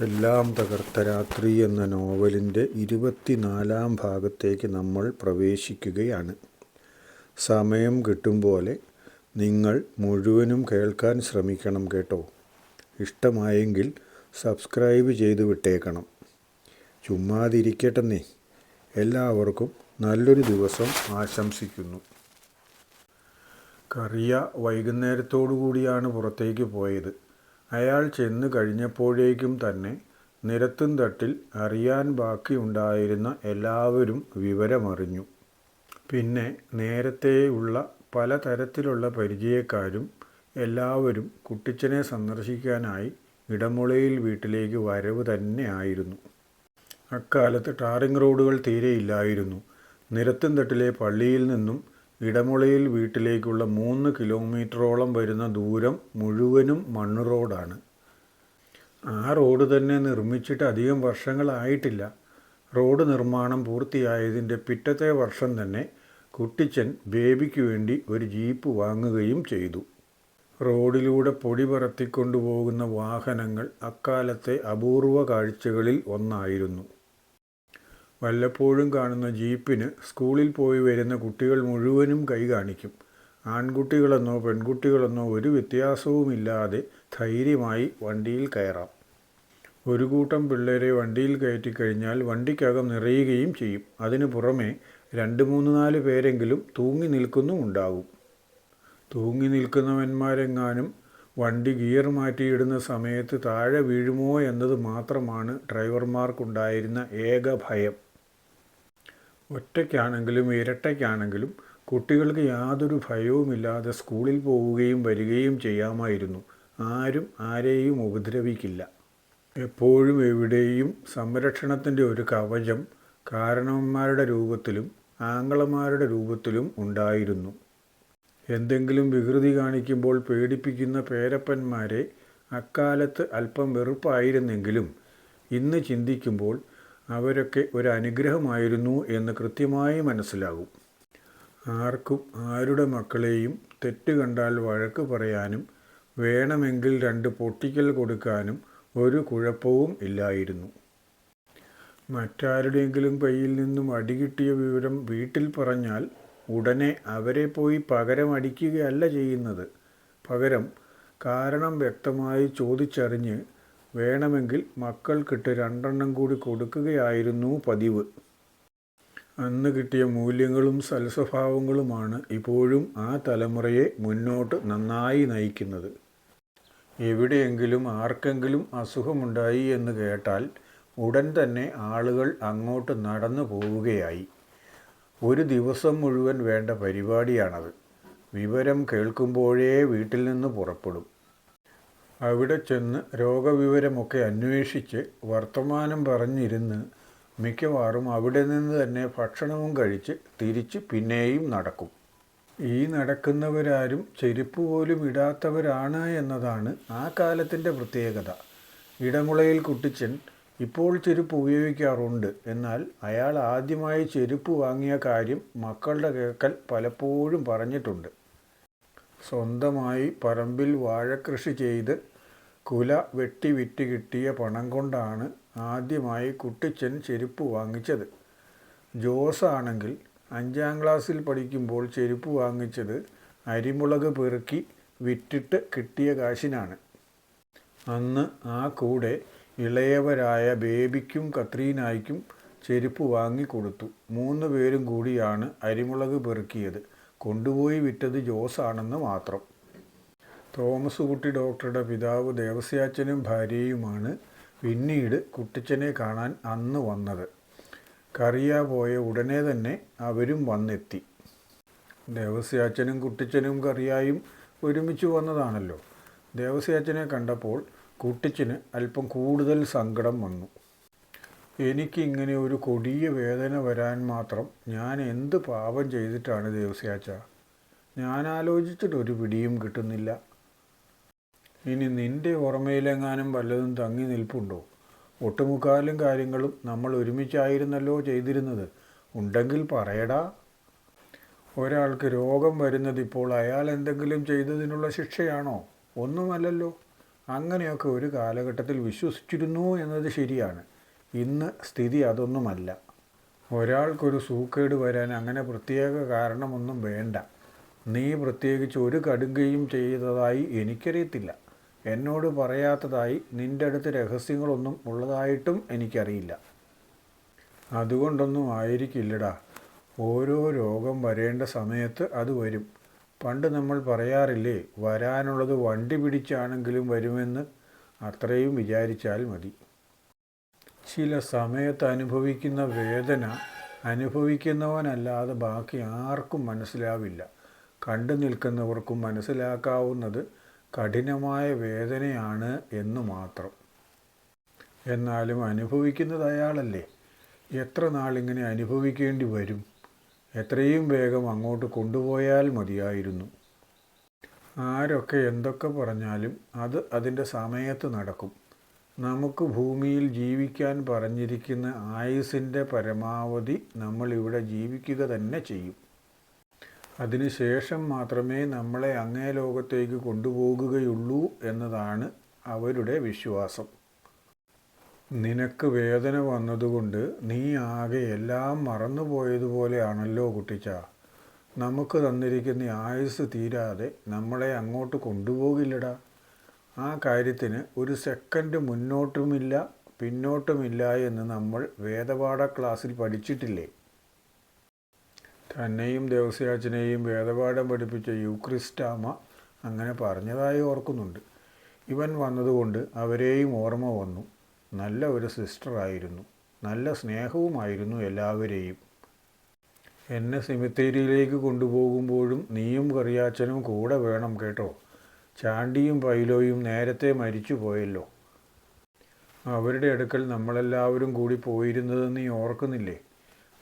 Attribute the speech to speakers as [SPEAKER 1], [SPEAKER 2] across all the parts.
[SPEAKER 1] എല്ലാം തകർത്ത രാത്രി എന്ന നോവലിന്റെ ഇരുപത്തിനാലാം ഭാഗത്തേക്ക് നമ്മൾ പ്രവേശിക്കുകയാണ്. സമയം കിട്ടും പോലെ നിങ്ങൾ മുഴുവനും കേൾക്കാൻ ശ്രമിക്കണം കേട്ടോ. ഇഷ്ടമായെങ്കിൽ സബ്സ്ക്രൈബ് ചെയ്ത് വിട്ടേക്കണം. ചുമ്മാതിരിക്കട്ടെന്നേ. എല്ലാവർക്കും നല്ലൊരു ദിവസം ആശംസിക്കുന്നു. കറിയ വൈകുന്നേരത്തോടു കൂടിയാണ് പുറത്തേക്ക് പോയത്. അയാൾ ചെന്നു കഴിഞ്ഞപ്പോഴേക്കും തന്നെ നിരത്തും തട്ടിൽ അറിയാൻ ബാക്കിയുണ്ടായിരുന്ന എല്ലാവരും വിവരമറിഞ്ഞു. പിന്നെ നേരത്തെയുള്ള പലതരത്തിലുള്ള പരിചയക്കാരും എല്ലാവരും കുട്ടിച്ചനെ സന്ദർശിക്കാനായി ഇടമുളയിൽ വീട്ടിലേക്ക് വരവ് തന്നെയായിരുന്നു അക്കാലത്ത് ടാറിംഗ് റോഡുകൾ തീരെയില്ലായിരുന്നു നിരത്തും തട്ടിലെ പള്ളിയിൽ നിന്നും ഇടമുളയിൽ വീട്ടിലേക്കുള്ള മൂന്ന് കിലോമീറ്ററോളം വരുന്ന ദൂരം മുഴുവനും മണ്ണ് റോഡാണ് ആ റോഡ് തന്നെ നിർമ്മിച്ചിട്ട് അധികം വർഷങ്ങളായിട്ടില്ല റോഡ് നിർമ്മാണം പൂർത്തിയായതിന്റെ പിറ്റത്തെ വർഷം തന്നെ കുട്ടിച്ചൻ ബേബിക്ക് വേണ്ടി ഒരു ജീപ്പ് വാങ്ങുകയും ചെയ്തു. റോഡിലൂടെ പൊടി പറത്തിക്കൊണ്ടുപോകുന്ന വാഹനങ്ങൾ അക്കാലത്തെ അപൂർവ കാഴ്ചകളിൽ ഒന്നായിരുന്നു. വല്ലപ്പോഴും കാണുന്ന ജീപ്പിന് സ്കൂളിൽ പോയി വരുന്ന കുട്ടികൾ മുഴുവനും കൈ കാണിക്കും. ആൺകുട്ടികളെന്നോ പെൺകുട്ടികളെന്നോ ഒരു വ്യത്യാസവുമില്ലാതെ ധൈര്യമായി വണ്ടിയിൽ കയറാം. ഒരു കൂട്ടം പിള്ളേരെ വണ്ടിയിൽ കയറ്റിക്കഴിഞ്ഞാൽ വണ്ടിക്കകം നിറയുകയും ചെയ്യും. അതിനു പുറമെ രണ്ട് മൂന്ന് നാല് പേരെങ്കിലും തൂങ്ങി നിൽക്കുന്നുമുണ്ടാകും തൂങ്ങി നിൽക്കുന്നവന്മാരെങ്ങാനും വണ്ടി ഗിയർ മാറ്റിയിടുന്ന സമയത്ത് താഴെ വീഴുമോ എന്നത് മാത്രമാണ് ഡ്രൈവർമാർക്കുണ്ടായിരുന്ന ഏക ഭയം. ഒറ്റയ്ക്കാണെങ്കിലും ഇരട്ടയ്ക്കാണെങ്കിലും കുട്ടികൾക്ക് യാതൊരു ഭയവുമില്ലാതെ സ്കൂളിൽ പോവുകയും വരികയും ചെയ്യാമായിരുന്നു. ആരും ആരെയും ഉപദ്രവിക്കില്ല. എപ്പോഴും എവിടെയും സംരക്ഷണത്തിന്റെ ഒരു കവചം കാരണവന്മാരുടെ രൂപത്തിലും ആംഗളമാരുടെ രൂപത്തിലും ഉണ്ടായിരുന്നു. എന്തെങ്കിലും വികൃതി കാണിക്കുമ്പോൾ പേടിപ്പിക്കുന്ന പേരപ്പന്മാരെ അക്കാലത്ത് അല്പം വെറുപ്പായിരുന്നെങ്കിലും ഇന്ന് ചിന്തിക്കുമ്പോൾ അവരൊക്കെ ഒരു അനുഗ്രഹമായിരുന്നു എന്ന് കൃത്യമായി മനസ്സിലാകും. ആർക്കും ആരുടെ മക്കളെയും തെറ്റ് കണ്ടാൽ വഴക്ക് പറയാനും വേണമെങ്കിൽ രണ്ട് പൊട്ടിക്കൽ കൊടുക്കാനും ഒരു കുഴപ്പവും ഇല്ലായിരുന്നു. മറ്റാരുടെയെങ്കിലും കയ്യിൽ നിന്നും അടികിട്ടിയ വിവരം വീട്ടിൽ പറഞ്ഞാൽ ഉടനെ അവരെ പോയി പകരം അടിക്കുകയല്ല ചെയ്യുന്നത്. പകരം കാരണം വ്യക്തമായി ചോദിച്ചറിഞ്ഞ് വേണമെങ്കിൽ മക്കൾക്കിട്ട് രണ്ടെണ്ണം കൂടി കൊടുക്കുകയായിരുന്നു പതിവ്. അന്ന് കിട്ടിയ മൂല്യങ്ങളും സൽസ്വഭാവങ്ങളുമാണ് ഇപ്പോഴും ആ തലമുറയെ മുന്നോട്ട് നന്നായി നയിക്കുന്നത്. എവിടെയെങ്കിലും ആർക്കെങ്കിലും അസുഖമുണ്ടായി എന്ന് കേട്ടാൽ ഉടൻ തന്നെ ആളുകൾ അങ്ങോട്ട് നടന്നു പോവുകയായി. ഒരു ദിവസം മുഴുവൻ വേണ്ട പരിപാടിയാണത്. വിവരം കേൾക്കുമ്പോഴേ വീട്ടിൽ നിന്ന് പുറപ്പെടും. അവിടെ ചെന്ന് രോഗവിവരമൊക്കെ അന്വേഷിച്ച് വർത്തമാനം പറഞ്ഞിരുന്ന് മിക്കവാറും അവിടെ നിന്ന് തന്നെ ഭക്ഷണവും കഴിച്ച് തിരിച്ച് പിന്നെയും നടക്കും. ഈ നടക്കുന്നവരാരും ചെരുപ്പ് പോലും ഇടാത്തവരാണ് എന്നതാണ് ആ കാലത്തിന്റെ പ്രത്യേകത. ഇടമുളയിൽ കുട്ടിച്ചൻ ഇപ്പോൾ ചെരുപ്പ് ഉപയോഗിക്കാറുണ്ട്. എന്നാൽ അയാൾ ആദ്യമായി ചെരുപ്പ് വാങ്ങിയ കാര്യം മക്കളുടെ കേൾക്കൽ പലപ്പോഴും പറഞ്ഞിട്ടുണ്ട്. സ്വന്തമായി പറമ്പിൽ വാഴക്കൃഷി ചെയ്ത് കുല വെട്ടി വിറ്റ് കിട്ടിയ പണം കൊണ്ടാണ് ആദ്യമായി കുട്ടിച്ചൻ ചെരുപ്പ് വാങ്ങിച്ചത്. ജോസാണെങ്കിൽ അഞ്ചാം ക്ലാസ്സിൽ പഠിക്കുമ്പോൾ ചെരുപ്പ് വാങ്ങിച്ചത് അരിമുളക് പെറുക്കി വിറ്റിട്ട് കിട്ടിയ കാശിനാണ്. അന്ന് ആ കൂടെ ഇളയവരായ ബേബിക്കും കത്രീനായ്ക്കും ചെരുപ്പ് വാങ്ങിക്കൊടുത്തു മൂന്ന് പേരും കൂടിയാണ് അരിമുളക് പെറുക്കിയത്. കൊണ്ടുപോയി വിറ്റത് ജോസാണെന്ന് മാത്രം. തോമസ് കുട്ടി ഡോക്ടറുടെ പിതാവ് ദേവസ്യാച്ചനും ഭാര്യയുമാണ് പിന്നീട് കുട്ടിച്ചനെ കാണാൻ അന്ന് വന്നത്. കറിയാ പോയ ഉടനെ തന്നെ അവരും വന്നെത്തി. ദേവസ്യാച്ചനും കുട്ടിച്ചനും കറിയായും ഒരുമിച്ച് വന്നതാണല്ലോ. ദേവസ്യാച്ചനെ കണ്ടപ്പോൾ കുട്ടിച്ചന് അല്പം കൂടുതൽ സങ്കടം വന്നു. എനിക്കിങ്ങനെ ഒരു കൊടിയ വേദന വരാൻ മാത്രം ഞാൻ എന്ത് പാപം ചെയ്തിട്ടാണ് ദേവസ്യാച്ച? ഞാൻ ആലോചിച്ചിട്ട് ഒരു പിടിയും കിട്ടുന്നില്ല. ഇനി നിന്റെ ഓർമ്മയിലെങ്ങാനും വല്ലതും തങ്ങി നിൽപ്പുണ്ടോ? ഒട്ടുമുക്കാലും കാര്യങ്ങളും നമ്മൾ ഒരുമിച്ചായിരുന്നല്ലോ ചെയ്തിരുന്നത്. ഉണ്ടെങ്കിൽ പറയടാ. ഒരാൾക്ക് രോഗം വരുന്നത് ഇപ്പോൾ അയാൾ എന്തെങ്കിലും ചെയ്തതിനുള്ള ശിക്ഷയാണോ? ഒന്നുമല്ലല്ലോ. അങ്ങനെയൊക്കെ ഒരു കാലഘട്ടത്തിൽ വിശ്വസിച്ചിരുന്നു എന്നത് ശരിയാണ്. ഇന്ന് സ്ഥിതി അതൊന്നുമല്ല. ഒരാൾക്കൊരു സൂക്കേട് വരാൻ അങ്ങനെ പ്രത്യേക കാരണമൊന്നും വേണ്ട. നീ പ്രത്യേകിച്ച് ഒരു കടുങ്കയും ചെയ്തതായി എനിക്കറിയത്തില്ല. എന്നോട് പറയാത്തതായി നിന്റെ അടുത്ത് രഹസ്യങ്ങളൊന്നും ഉള്ളതായിട്ടും എനിക്കറിയില്ല. അതുകൊണ്ടൊന്നും ആയിരിക്കില്ലടാ. ഓരോ രോഗം വരേണ്ട സമയത്ത് അത് വരും. പണ്ട് നമ്മൾ പറയാറില്ലേ വരാനുള്ളത് വണ്ടി പിടിച്ചാണെങ്കിലും വരുമെന്ന്. അത്രയും വിചാരിച്ചാൽ മതി. ചില സമയത്ത് അനുഭവിക്കുന്ന വേദന അനുഭവിക്കുന്നവനല്ലാതെ ബാക്കി ആർക്കും മനസ്സിലാവില്ല. കണ്ടു നിൽക്കുന്നവർക്കും മനസ്സിലാക്കാവുന്നത് കഠിനമായ വേദനയാണ് എന്ന് മാത്രം. എന്നാലും അനുഭവിക്കുന്നത് അയാളല്ലേ? എത്ര നാളിങ്ങനെ അനുഭവിക്കേണ്ടി വരും? എത്രയും വേഗം അങ്ങോട്ട് കൊണ്ടുപോയാൽ മതിയായിരുന്നു. ആരൊക്കെ എന്തൊക്കെ പറഞ്ഞാലും അത് അതിന്റെ സമയത്ത് നടക്കും. നമുക്ക് ഭൂമിയിൽ ജീവിക്കാൻ പറഞ്ഞിരിക്കുന്ന ആയുസിന്റെ പരമാവധി നമ്മൾ ഇവിടെ ജീവിക്കുക തന്നെ ചെയ്യും. അതിനുശേഷം മാത്രമേ നമ്മളെ അങ്ങേ ലോകത്തേക്ക് കൊണ്ടുപോകുകയുള്ളൂ എന്നതാണ് അവരുടെ വിശ്വാസം. നിനക്ക് വേദന വന്നതുകൊണ്ട് നീ ആകെ എല്ലാം മറന്നുപോയതുപോലെയാണല്ലോ കുട്ടിച്ച. നമുക്ക് തന്നിരിക്കുന്ന ആയുസ് തീരാതെ നമ്മളെ അങ്ങോട്ട് കൊണ്ടുപോകില്ലടാ. ആ കാര്യത്തിന് ഒരു സെക്കൻഡ് മുന്നോട്ടുമില്ല പിന്നോട്ടുമില്ല എന്ന് നമ്മൾ വേദപാഠ ക്ലാസ്സിൽ പഠിച്ചിട്ടില്ലേ? തന്നെയും ദേവസ്യാച്ചനെയും വേദപാഠം പഠിപ്പിച്ച യുക്രിസ്റ്റാമ അങ്ങനെ പറഞ്ഞതായി ഓർക്കുന്നുണ്ട്. ഇവൻ വന്നതുകൊണ്ട് അവരെയും ഓർമ്മ വന്നു. നല്ല ഒരു സിസ്റ്ററായിരുന്നു നല്ല സ്നേഹവുമായിരുന്നു എല്ലാവരെയും. എന്നെ സെമിത്തേരിയിലേക്ക് കൊണ്ടുപോകുമ്പോഴും നീയും കറിയാച്ചനും കൂടെ വേണം കേട്ടോ. ചാണ്ടിയും പൈലോയും നേരത്തെ മരിച്ചു പോയല്ലോ അവരുടെ അടുക്കൽ നമ്മളെല്ലാവരും കൂടി പോയിരുന്നത് നീ ഓർക്കുന്നില്ലേ?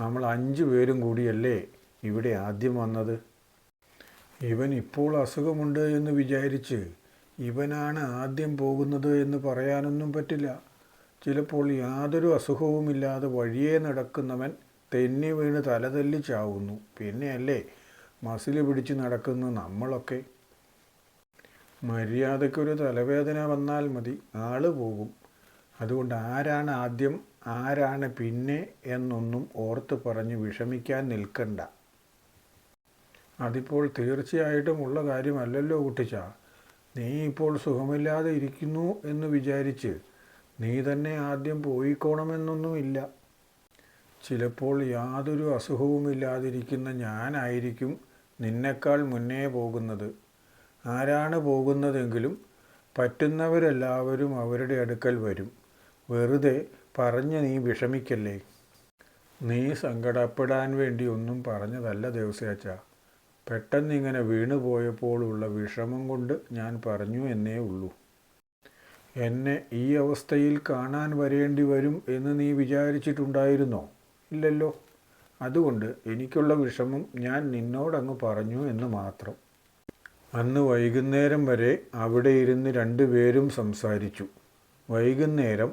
[SPEAKER 1] നമ്മൾ അഞ്ചു പേരും കൂടിയല്ലേ ഇവിടെ ആദ്യം വന്നത്? ഇവൻ ഇപ്പോൾ അസുഖമുണ്ട് എന്ന് വിചാരിച്ച് ഇവനാണ് ആദ്യം പോകുന്നത് എന്ന് പറയാനൊന്നും പറ്റില്ല. ചിലപ്പോൾ യാതൊരു അസുഖവുമില്ലാതെ വഴിയെ നടക്കുന്നവൻ തെന്നി വീണ് തലതല്ലിച്ചാവുന്നു പിന്നെയല്ലേ മസിൽ പിടിച്ച് നടക്കുന്ന നമ്മളൊക്കെ. മര്യാദയ്ക്കൊരു തലവേദന വന്നാൽ മതി. ആൾ പോകും. അതുകൊണ്ട് ആരാണ് ആദ്യം ആരാണ് പിന്നെ എന്നൊന്നും ഓർത്ത് പറഞ്ഞ് വിഷമിക്കാൻ നിൽക്കണ്ട. അതിപ്പോൾ തീർച്ചയായിട്ടും ഉള്ള കാര്യമല്ലല്ലോ കുട്ടിച്ച. നീ ഇപ്പോൾ സുഖമില്ലാതെ ഇരിക്കുന്നു എന്ന് വിചാരിച്ച് നീ തന്നെ ആദ്യം പോയിക്കോണമെന്നൊന്നുമില്ല. ചിലപ്പോൾ യാതൊരു അസുഖവുമില്ലാതിരിക്കുന്ന ഞാനായിരിക്കും നിന്നെക്കാൾ മുന്നേ പോകുന്നത്. ആരാണ് പോകുന്നതെങ്കിലും പറ്റുന്നവരെല്ലാവരും അവരുടെ അടുക്കൽ വരും. വെറുതെ പറഞ്ഞ് നീ വിഷമിക്കല്ലേ? നീ സങ്കടപ്പെടാൻ വേണ്ടി ഒന്നും പറഞ്ഞതല്ല ദേവസ്യാച്ച. പെട്ടെന്നിങ്ങനെ വീണുപോയപ്പോഴുള്ള വിഷമം കൊണ്ട് ഞാൻ പറഞ്ഞു എന്നേ ഉള്ളൂ. എന്നെ ഈ അവസ്ഥയിൽ കാണാൻ വരേണ്ടി വരും എന്ന് നീ വിചാരിച്ചിട്ടുണ്ടായിരുന്നോ? ഇല്ലല്ലോ. അതുകൊണ്ട് എനിക്കുള്ള വിഷമം ഞാൻ നിന്നോടങ്ങ് പറഞ്ഞു എന്ന് മാത്രം. അന്ന് വൈകുന്നേരം വരെ അവിടെ ഇരുന്ന് രണ്ടുപേരും സംസാരിച്ചു. വൈകുന്നേരം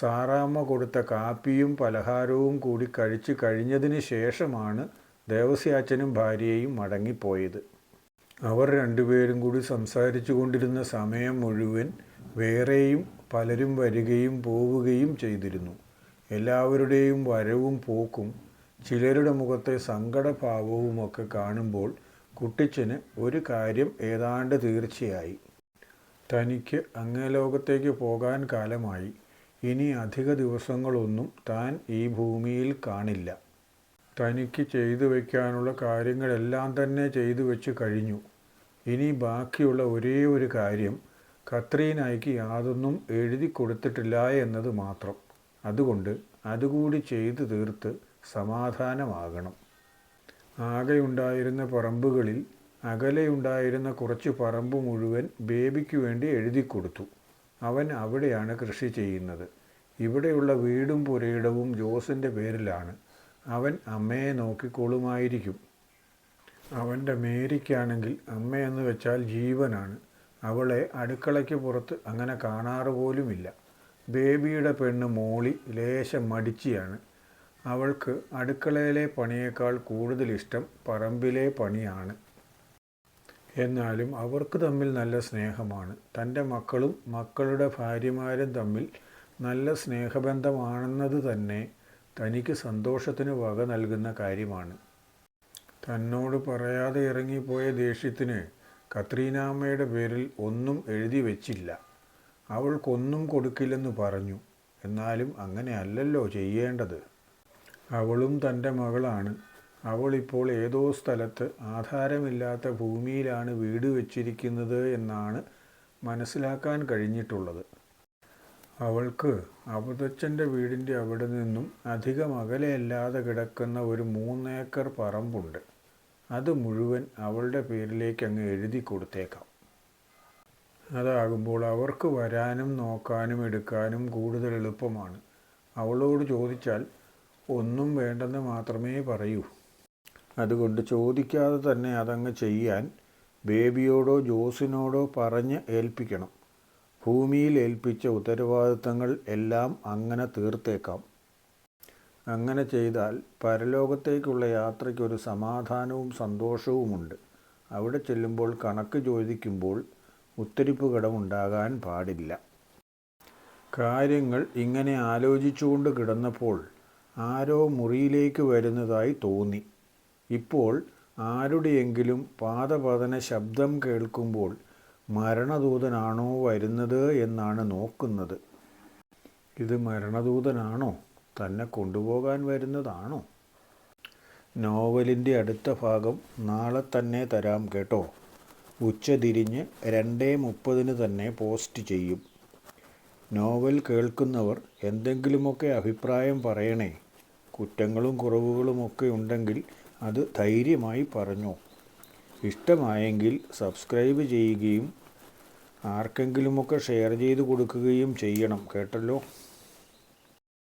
[SPEAKER 1] സാറാമ്മ കൊടുത്ത കാപ്പിയും പലഹാരവും കൂടി കഴിച്ചു കഴിഞ്ഞതിന് ശേഷമാണ് ദേവസ്യാച്ചനും ഭാര്യയും മടങ്ങിപ്പോയത്. അവർ രണ്ടുപേരും കൂടി സംസാരിച്ചു കൊണ്ടിരുന്ന സമയം മുഴുവൻ വേറെയും പലരും വരികയും പോവുകയും ചെയ്തിരുന്നു. എല്ലാവരുടെയും വരവും പോക്കും ചിലരുടെ മുഖത്തെ സങ്കടഭാവവുമൊക്കെ കാണുമ്പോൾ കുട്ടിച്ചന് ഒരു കാര്യം ഏതാണ്ട് തീർച്ചയായി. തനിക്ക് അങ്ങേ ലോകത്തേക്ക് പോകാൻ കാലമായി. ഇനി അധിക ദിവസങ്ങളൊന്നും താൻ ഈ ഭൂമിയിൽ കാണില്ല. തനിക്ക് ചെയ്തു വയ്ക്കാനുള്ള കാര്യങ്ങളെല്ലാം തന്നെ ചെയ്തു വെച്ച് കഴിഞ്ഞു. ഇനി ബാക്കിയുള്ള ഒരേ ഒരു കാര്യം കത്രീനായിക്ക് യാതൊന്നും എഴുതി കൊടുത്തിട്ടില്ല എന്നത് മാത്രം. അതുകൊണ്ട് അതുകൂടി ചെയ്തു തീർത്ത് സമാധാനമാകണം. ആകെയുണ്ടായിരുന്ന പറമ്പുകളിൽ അകലെയുണ്ടായിരുന്ന കുറച്ച് പറമ്പ് മുഴുവൻ ബേബിക്ക് വേണ്ടി എഴുതി കൊടുത്തു. അവൻ അവിടെയാണ് കൃഷി ചെയ്യുന്നത്. ഇവിടെയുള്ള വീടും പുരയിടവും ജോസിന്റെ പേരിലാണ്. അവൻ അമ്മയെ നോക്കിക്കോളുമായിരിക്കും. അവന്റെ മേരിക്കാണെങ്കിൽ അമ്മയെന്ന് വെച്ചാൽ ജീവനാണ്. അവളെ അടുക്കളയ്ക്ക് പുറത്ത് അങ്ങനെ കാണാറ് പോലുമില്ല. ബേബിയുടെ പെണ്ണ് മോളി ലേശം മടിച്ചിയാണ്. അവൾക്ക് അടുക്കളയിലെ പണിയേക്കാൾ കൂടുതൽ ഇഷ്ടം പറമ്പിലെ പണിയാണ്. എന്നാലും അവർക്ക് തമ്മിൽ നല്ല സ്നേഹമാണ്. തന്റെ മക്കളും മക്കളുടെ ഭാര്യമാരും തമ്മിൽ നല്ല സ്നേഹബന്ധമാണെന്നത് തന്നെ തനിക്ക് സന്തോഷത്തിന് വക നൽകുന്ന കാര്യമാണ്. തന്നോട് പറയാതെ ഇറങ്ങിപ്പോയ ദേഷ്യത്തിന് കത്രീനാമ്മയുടെ പേരിൽ ഒന്നും എഴുതി വെച്ചില്ല. അവൾക്കൊന്നും കൊടുക്കില്ലെന്ന് പറഞ്ഞു. എന്നാലും അങ്ങനെയല്ലല്ലോ ചെയ്യേണ്ടത്. അവളും തന്റെ മകളാണ്. അവളിപ്പോൾ ഏതോ സ്ഥലത്ത് ആധാരമില്ലാത്ത ഭൂമിയിലാണ് വീട് വച്ചിരിക്കുന്നത് എന്നാണ് മനസ്സിലാക്കാൻ കഴിഞ്ഞിട്ടുള്ളത്. അവൾക്ക് അവതച്ചന്റെ വീടിന്റെ അവിടെ നിന്നും അധികം അകലെയല്ലാതെ കിടക്കുന്ന ഒരു മൂന്നേക്കർ പറമ്പുണ്ട്. അത് മുഴുവൻ അവളുടെ പേരിലേക്ക് അങ്ങ് എഴുതി കൊടുത്തേക്കാം. അതാകുമ്പോൾ അവർക്ക് വരാനും നോക്കാനും എടുക്കാനും കൂടുതൽ എളുപ്പമാണ്. അവളോട് ചോദിച്ചാൽ ഒന്നും വേണ്ടെന്ന് മാത്രമേ പറയൂ. അതുകൊണ്ട് ചോദിക്കാതെ തന്നെ അതങ്ങ് ചെയ്യാൻ ബേബിയോടോ ജോസിനോടോ പറഞ്ഞ് ഏൽപ്പിക്കണം. ഭൂമിയിൽ ഏൽപ്പിച്ച ഉത്തരവാദിത്തങ്ങൾ എല്ലാം അങ്ങനെ തീർത്തേക്കാം. അങ്ങനെ ചെയ്താൽ പരലോകത്തേക്കുള്ള യാത്രയ്ക്കൊരു സമാധാനവും സന്തോഷവുമുണ്ട്. അവിടെ ചെല്ലുമ്പോൾ കണക്ക് ചോദിക്കുമ്പോൾ ഉത്തരിപ്പ് കടമുണ്ടാകാൻ പാടില്ല. കാര്യങ്ങൾ ഇങ്ങനെ ആലോചിച്ചുകൊണ്ട് കിടന്നപ്പോൾ ആരോ മുറിയിലേക്ക് വരുന്നതായി തോന്നി. ഇപ്പോൾ ആരുടെയെങ്കിലും പാദപതന ശബ്ദം കേൾക്കുമ്പോൾ മരണദൂതനാണോ വരുന്നത് എന്നാണ് നോക്കുന്നത്. ഇത് മരണദൂതനാണോ? തന്നെ കൊണ്ടുപോകാൻ വരുന്നതാണോ? നോവലിന്റെ അടുത്ത ഭാഗം നാളെ തന്നെ തരാം കേട്ടോ. ഉച്ചതിരിഞ്ഞ് രണ്ടേ മുപ്പതിന് തന്നെ പോസ്റ്റ് ചെയ്യും. നോവൽ കേൾക്കുന്നവർ എന്തെങ്കിലുമൊക്കെ അഭിപ്രായം പറയണേ. കുറ്റങ്ങളും കുറവുകളുമൊക്കെ ഉണ്ടെങ്കിൽ അത് ധൈര്യമായി പറഞ്ഞു. ഇഷ്ടമായെങ്കിൽ സബ്സ്ക്രൈബ് ചെയ്യുകയും ആർക്കെങ്കിലുമൊക്കെ ഷെയർ ചെയ്ത് കൊടുക്കുകയും ചെയ്യണം കേട്ടല്ലോ.